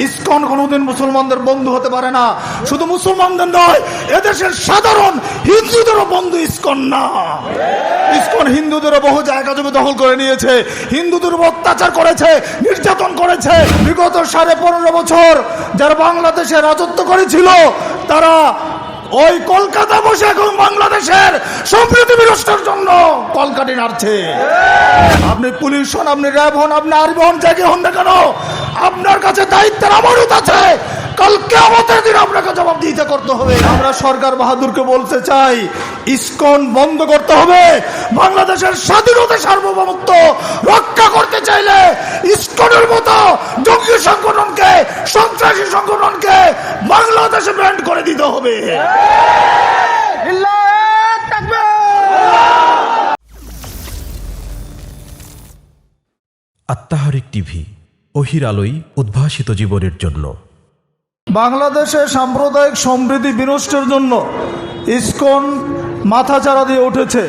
ISKCON কোনোদিন মুসলমানদের বন্ধু হতে পারে না। শুধু মুসলমানদের নয়, এদেশের সাধারণ হিন্দুদেরও বন্ধু ইসকন না। ইসকন হিন্দুদেরও বহু জায়গা জমি দখল করে নিয়েছে। হিন্দুদের অত্যাচার করেছে, নির্যাতন করেছে। বিগত সাড়ে পনেরো বছর যারা বাংলাদেশে রাজত্ব করেছিল, তারা ওই কলকাতা বসে এখন বাংলাদেশের সম্প্রীতি বিনষ্টের জন্য কলকাটি নাড়ছে। আপনি পুলিশ হন, আপনি র্যাব হন, আপনি আর্মি হন জায়গা হন না কেন আপনার কাছে দায়িত্বের আমানত আছে। কালকে আমাদের দিন আপনাকে জবাব দিতে করতে হবে। আমরা সরকার বাহাদুরকে বলতে চাই, ইসকন বন্ধ করতে হবে। বাংলাদেশের স্বাধীনতা সার্বভৌমত্ব রক্ষা করতে চাইলে ইসকনের মতো জঙ্গি সংগঠনকে, সন্ত্রাসী সংগঠনকে বাংলাদেশে ব্যান্ড করে দিতে হবে। আত্মাহারিক টিভি অহির আলোই উদ্ভাসিত জীবনের জন্য। বাংলাদেশে সাম্প্রদায়িক সমৃদ্ধি বিনষ্টের জন্য ইসকন মাথাচাড়া দিয়ে উঠেছে।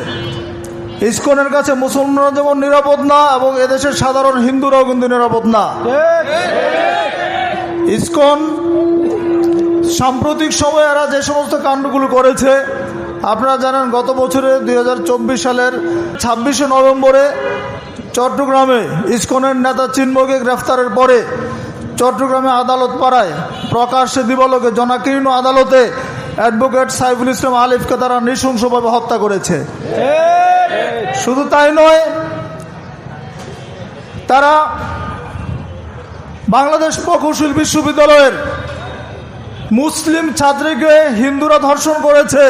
ইস্কনের কাছে মুসলমানরা যেমন নিরাপদ না এবং এদেশের সাধারণ হিন্দুরাও কিন্তু নিরাপদ না। ইস্কন সাম্প্রতিক সময়ে এরা যে সমস্ত কাণ্ডগুলো করেছে, আপনারা জানেন গত বছরে দুই হাজার চব্বিশ সালের ছাব্বিশে নভেম্বরে চট্টগ্রামে ইস্কনের নেতা চিন্ময়কে গ্রেফতারের পরে চট্টগ্রামে আদালত পাড়ায় প্রকাশ্যে দিবলোকে জনাকীর্ণ আদালতে অ্যাডভোকেট সাইফুল ইসলাম আলিফকে তারা নৃশংসভাবে হত্যা করেছে। শুধু তাই নয়, তারা বাংলাদেশ প্রকৌশল বিশ্ববিদ্যালয়ের মুসলিম ছাত্রীকে হিন্দুরা ধর্ষণ করেছে।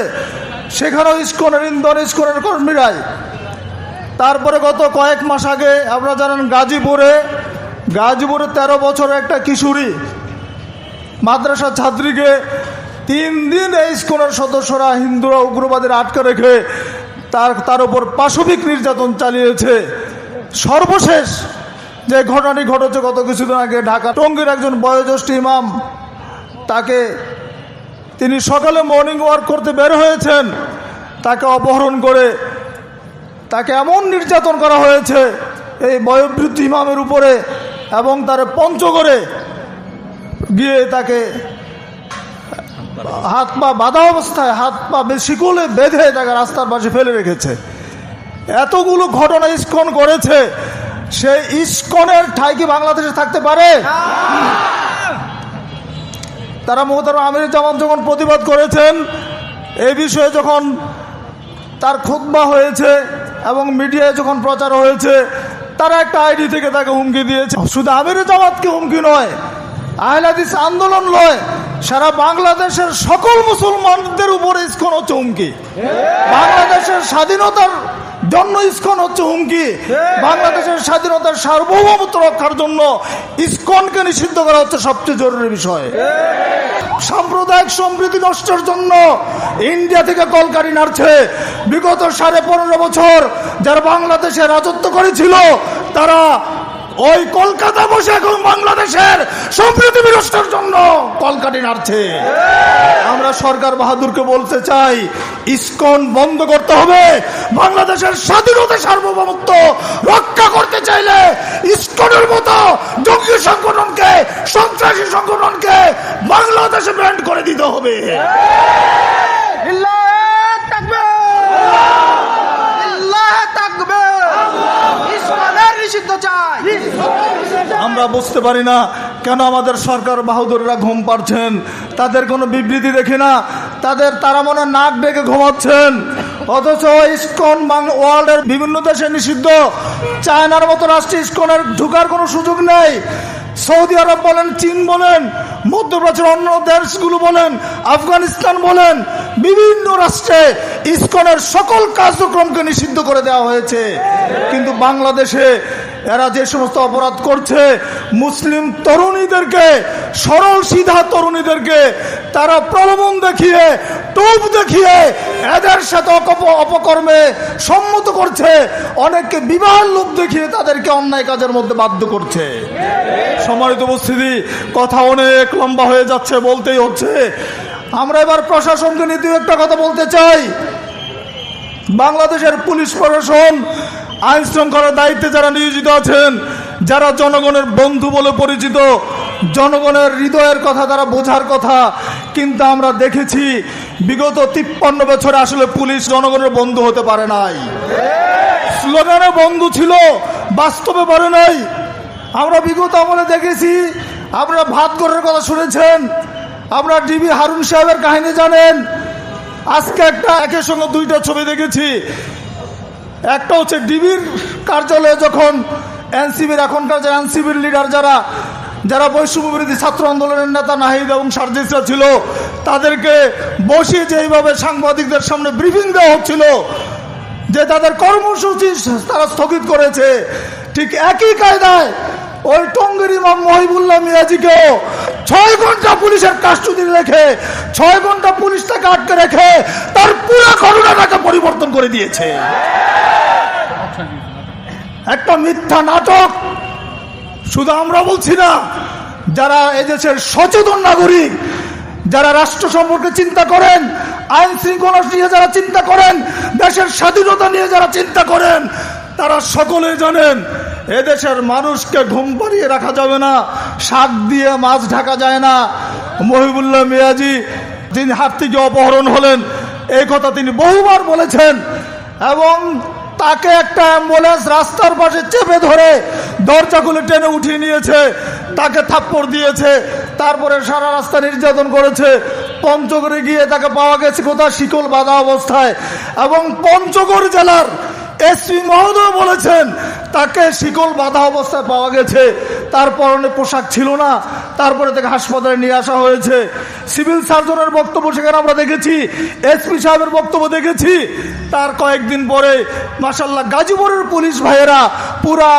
সেখানেও ইস্কনের ইন্দন ইস্কনের কর্মীরাই তারপরে গত কয়েক মাস আগে আপনারা জানেন গাজীপুরে গাজীপুরে তেরো বছর একটা কিশোরী মাদ্রাসা ছাত্রীকে তিন দিন এই স্কুলের সদস্যরা হিন্দুরা, উগ্রবাদের আটকে রেখে তার তার উপর পাশবিক নির্যাতন চালিয়েছে। সর্বশেষ যে ঘটনাটি ঘটেছে গত কিছুদিন আগে, ঢাকা টঙ্গীর একজন বয়োজ্যেষ্ঠ ইমাম, তাকে তিনি সকালে মর্নিং ওয়ার্ক করতে বের হয়েছেন। তাকে অপহরণ করে তাকে এমন নির্যাতন করা হয়েছে এই বয়োবৃদ্ধ ইমামের উপরে এবং তার পঞ্চগড়ে গিয়ে তাকে হাত পা বাঁধা অবস্থায়, হাত পা শিকলে বেঁধে তাকে রাস্তার পাশে ফেলে রেখেছে। এতগুলো ঘটনা ইস্কন করেছে সে ইস্কনের ঠাই কি বাংলাদেশে থাকতে পারে? তারা মোহতার আমির জামান যখন প্রতিবাদ করেছেন এই বিষয়ে যখন তার খুতবা হয়েছে এবং মিডিয়ায় যখন প্রচার হয়েছে, তারা একটা আইডি থেকে তাকে হুমকি দিয়েছে। শুধু আমির জামাতকে হুমকি নয় আহলাদিস আন্দোলন নয়, সারা বাংলাদেশের সকল মুসলমানদের উপরে ইস্কন হচ্ছে হুমকি। বাংলাদেশের স্বাধীনতার জন্য ইস্কন হচ্ছে হুমকি। বাংলাদেশের স্বাধীনতার সার্বভৌমত্ব রক্ষার জন্য ইস্কনকে নিষিদ্ধ করা হচ্ছে সবচেয়ে জরুরি বিষয়। সাম্প্রদায়িক সম্প্রীতি নষ্টের জন্য ইন্ডিয়া থেকে কলকারি নাড়ছে। বিগত সাড়ে পনেরো বছর যারা বাংলাদেশে রাজত্ব করেছিল, তারা ওই কলকাতা বসে এখন বাংলাদেশের সম্প্রীতি বিনষ্টের জন্য নাড়ছে। আমরা সরকার বাহাদুরকে বলতে চাই ইসকন বন্ধ করতে হবে। বাংলাদেশের স্বাধীনতা সার্বভৌমত্ব রক্ষা করতে চাইলে ইস্কনের মতো জঙ্গি সংগঠনকে সন্ত্রাসী সংগঠনকে বাংলাদেশে ব্যান্ড করে দিতে হবে। আমরা বুঝতে পারি না কেন আমাদের সরকার বাহাদুররা ঘুম পাচ্ছেন তাদের কোনো বিবৃতি দেখি না। তাদের তারা মনে নাক ডেকে ঘুমাচ্ছেন। অথচ ইস্কন ওয়ার্ল্ডের বিভিন্ন দেশে নিষিদ্ধ। চায়নার মতো রাষ্ট্রে ইস্কনের ঢুকার কোনো সুযোগ নেই। সৌদি আরব বলেন, চীন বলেন, মধ্যপ্রাচ্যের অন্য দেশগুলো বলেন, আফগানিস্তান বলেন, বিভিন্ন রাষ্ট্রে ইস্কনের সকল কার্যক্রমকে নিষিদ্ধ করে দেওয়া হয়েছে। কিন্তু বাংলাদেশে এরা যে সমস্ত অপরাধ করছে, মুসলিম তরুণীদেরকে, সরল সিধা তরুণীদেরকে, তারা প্রলোভন দেখিয়ে টোপ দেখিয়ে এদের সাথে অপকর্মে সম্মত করছে। অনেককে বিবাহের লোক দেখিয়ে তাদেরকে অন্যায় কাজের মধ্যে বাধ্য করছে। সম্মানিত উপস্থিতি, কথা অনেক লম্বা হয়ে যাচ্ছে, বলতেই হচ্ছে। আমরা এবার প্রশাসনকে নীতি একটা কথা বলতে চাই। বাংলাদেশের পুলিশ প্রশাসন আইন শৃঙ্খলার দায়িত্বে যারা নিয়োজিত আছেন, যারা জনগণের বন্ধু বলে পরিচিত, জনগণের হৃদয়ের কথা তারা বোঝার কথা, কিন্তু আমরা দেখেছি বিগত তিপ্পান্ন বছরে আসলে পুলিশ জনগণের বন্ধু হতে পারে নাই। স্লোগানে বন্ধু ছিল, বাস্তবে পারে নাই। আমরা বিগত আমলে দেখেছি, আপনারা ভাত করার কথা শুনেছেন, আপনারা ডিবি হারুন সাহেবের কাহিনী জানেন। আজকে একটা একের সঙ্গে দুইটা ছবি দেখেছি। একটা হচ্ছে ডিবির কার্যালয়ে যখন এনসিবির, এখনকার যে এনসিবির লিডার যারা যারা বৈষম্য বিরোধী ছাত্র আন্দোলনের নেতা নাহিদ এবং সার্জিসরা ছিল, তাদেরকে বসিয়ে যেইভাবে সাংবাদিকদের সামনে ব্রিফিং দেওয়া হচ্ছিল, যে তাদের কর্মসূচি তারা স্থগিত করেছে, ঠিক একই কায়দায় ওই টঙ্গের ইমাম মহিবুল্লাহ মিয়াজিকেও ছয় ঘণ্টা পুলিশের কাজ কাস্টডি রেখে, ছয় ঘণ্টা পুলিশ তাকে আটকে রেখে, তার পুরো ঘটনাটাকে পরিবর্তন করে দিয়েছে। একটা মিথ্যা নাটক। শুধু আমরা বলছি না, যারা এদেশের সচেতন নাগরিক, যারা রাষ্ট্র সম্পর্কে চিন্তা করেন, আইন শৃঙ্খলা নিয়ে যারা চিন্তা করেন, দেশের স্বাধীনতা নিয়ে যারা চিন্তা করেন, তারা সকলে জানেন এদেশের মানুষকে ঘুম পাড়িয়ে রাখা যাবে না, শাক দিয়ে মাছ ঢাকা যায় না। মহিবুল্লাহ মিয়াজি তিনি হাত থেকে অপহরণ হলেন, এই কথা তিনি বহুবার বলেছেন এবং তাকে একটা অ্যাম্বুলেন্স রাস্তার পাশে চেপে ধরে দরজা খুলে টেনে উঠিয়ে নিয়েছে, তাকে থাপ্পড় দিয়েছে, তারপরে সারা রাস্তা নির্যাতন করেছে, পঞ্চগড়ে গিয়ে তাকে পাওয়া গেছে কোথাও শিকল বাঁধা অবস্থায়। এবং পঞ্চগড় জেলার এসপি মহোদয় বলেছেন তাকে শিকল বাঁধা অবস্থায় পাওয়া গেছে। তার পরনে পোশাক ছিল না, তারপরে তাকে হাসপাতালে নিয়ে আসা হয়েছে। সিভিল সার্জনের বক্তব্য সেখানে আমরা দেখেছি এসপি সাহেবের বক্তব্য দেখেছি। তার কয়েকদিন পরে মাসাল্লাহ গাজীপুরের পুলিশ ভাইয়েরা পুরা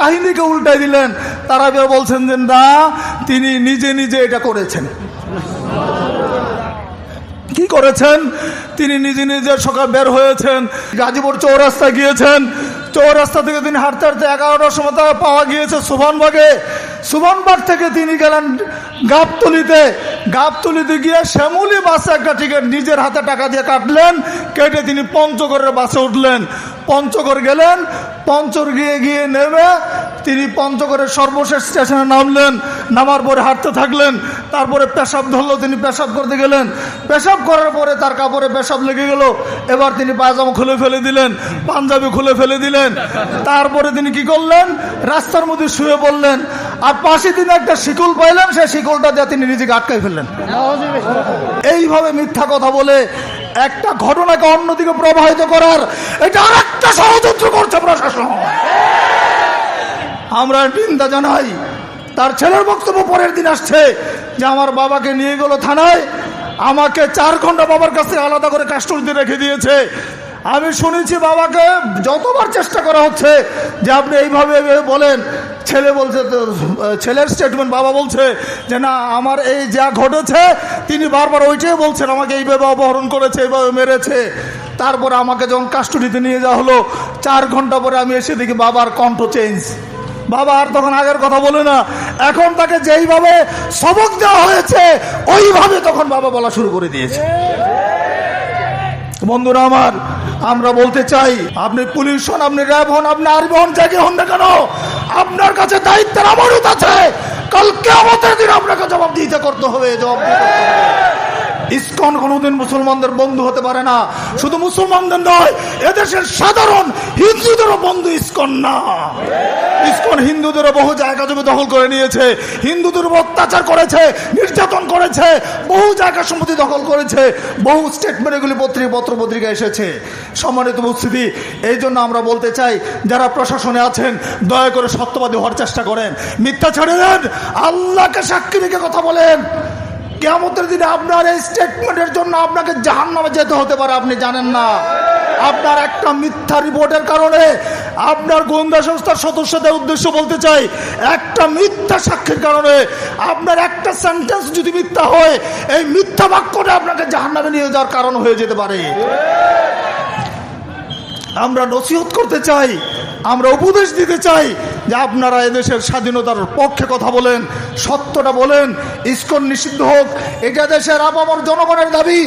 কাহিনীকে উল্টাই দিলেন। তারা বলছেন যে, না, তিনি নিজে নিজে এটা করেছেন। কি করেছেন? তিনি নিজে নিজে সকাল বের হয়েছেন, গাজীপুর চৌরাস্তায় গিয়েছেন। চৌরাস্তা থেকে তিনি হাঁটতে হাঁটতে এগারোটার সময় তারা পাওয়া গিয়েছে সুবনবাগে সুবনবাগ থেকে তিনি গেলেন গাবতলিতে। গাবতলিতে গিয়ে শ্যামলি বাসে একটা টিকিট নিজের হাতে টাকা দিয়ে কাটলেন, কেটে তিনি পঞ্চগড়ের বাসে উঠলেন। পঞ্চগড় গেলেন পঞ্চর গিয়ে গিয়ে নেমে তিনি পঞ্চগড়ের সর্বশেষ স্টেশনে নামলেন, নামার পরে হাঁটতে থাকলেন, তারপরে পেশাব ধরলো, তিনি পেশাব করতে গেলেন। পেশাব করার পরে তার কাপড়ে পেশাব লেগে গেল। এবার তিনি পায়জামা খুলে ফেলে দিলেন, পাঞ্জাবি খুলে ফেলে দিলেন। তারপরে তিনি কি করলেন? রাস্তার মধ্যে শুয়ে পড়লেন। আর পাশে তিনি একটা শিকল পাইলেন, সেই শিকলটা দিয়ে তিনি নিজেকে আটকাই ফেললেন। এইভাবে মিথ্যা কথা বলে একটা ঘটনাকে অন্যদিকে প্রবাহিত করার এটা আর একটা ষড়যন্ত্র করছে প্রশাসন। আমরা নিন্দা জানাই। তার ছেলের বক্তব্য পরের দিন আসছে যে আমার বাবাকে নিয়ে গেল থানায়। আমাকে চার ঘণ্টা বাবার কাছে আলাদা করে কাস্টডিতে রেখে দিয়েছে। আমি শুনেছি বাবাকে যতবার চেষ্টা করা হচ্ছে যে আপনি এইভাবে বলেন। ছেলে বলছে ছেলের স্টেটমেন্ট বাবা বলছে যে না, আমার এই যা ঘটেছে, তিনি বারবার ওইটাই বলছেন, আমাকে এইভাবে অপহরণ করেছে, এইভাবে মেরেছে। তারপরে আমাকে যখন কাস্টডিতে নিয়ে যাওয়া হলো, চার ঘণ্টা পরে আমি এসে দেখি বাবার কণ্ঠ চেঞ্জ বাবা আর তখন আগের কথা বলে না। এখন তাকে যেইভাবে সবক দেওয়া হয়েছে, ওইভাবে তখন বাবা বলা শুরু করে দিয়েছে। বন্ধুরা আমার, আমরা বলতে চাই, আপনি পুলিশ হন, আপনি র্যাব হন, আপনি আর্মি হন যাকে হন না কেন? আপনার কাছে দায়িত্বের আমানত আছে। কালকে আমাদের দিন আপনাকে জবাব দিতে করতে হবে জবাব দিতে করতে হবে। ইসকন কোনোদিন মুসলমানদের বন্ধু হতে পারে না। শুধু মুসলমানদের নয়, এদেশের সাধারণ হিন্দুদেরও বন্ধু ইসকন না। ইসকন হিন্দুদেরও বহু জায়গা জমি দখল করে নিয়েছে, হিন্দুদের অত্যাচার করেছে, নির্যাতন করেছে, বহু জায়গা সম্পত্তি দখল করেছে, বহু স্টেটমেন্ট এগুলি পত্রিকা পত্র পত্রিকা এসেছে। সম্মানিত উপস্থিতি, এই জন্য আমরা বলতে চাই, যারা প্রশাসনে আছেন, দয়া করে সত্যবাদী হওয়ার চেষ্টা করেন। মিথ্যা ছেড়ে দেন, আল্লাহকে সাক্ষী রেখে কথা বলেন। কেমতের দিনে আপনার এই স্টেটমেন্টের জন্য আপনাকে জাহান নামে যেতে হতে পারে, আপনি জানেন না। আপনার একটা মিথ্যা রিপোর্টের কারণে আপনার গোয়েন্দা সংস্থার সদস্যদের উদ্দেশ্য বলতে চাই, একটা মিথ্যা সাক্ষীর কারণে আপনার একটা সেন্টেন্স যদি মিথ্যা হয়, এই মিথ্যা বাক্যটা আপনাকে জাহান নামে নিয়ে যাওয়ার কারণ হয়ে যেতে পারে। আমরা নসিহত করতে চাই, আমরা উপদেশ দিতে চাই যে আপনারা এদেশের স্বাধীনতার পক্ষে কথা বলেন, সত্যটা বলেন, ইস্কন নিষিদ্ধ হোক, এটা দেশের আপামর জনগণের দাবি,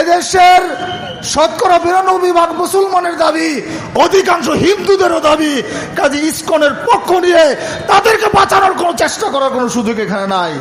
এদেশের শতকরা বিরানব্বই ভাগ মুসলমানের দাবি, অধিকাংশ হিন্দুদেরও দাবি, কাজে ইস্কনের পক্ষ নিয়ে তাদেরকে বাঁচানোর কোনো চেষ্টা করার কোনো সুযোগ এখানে নাই।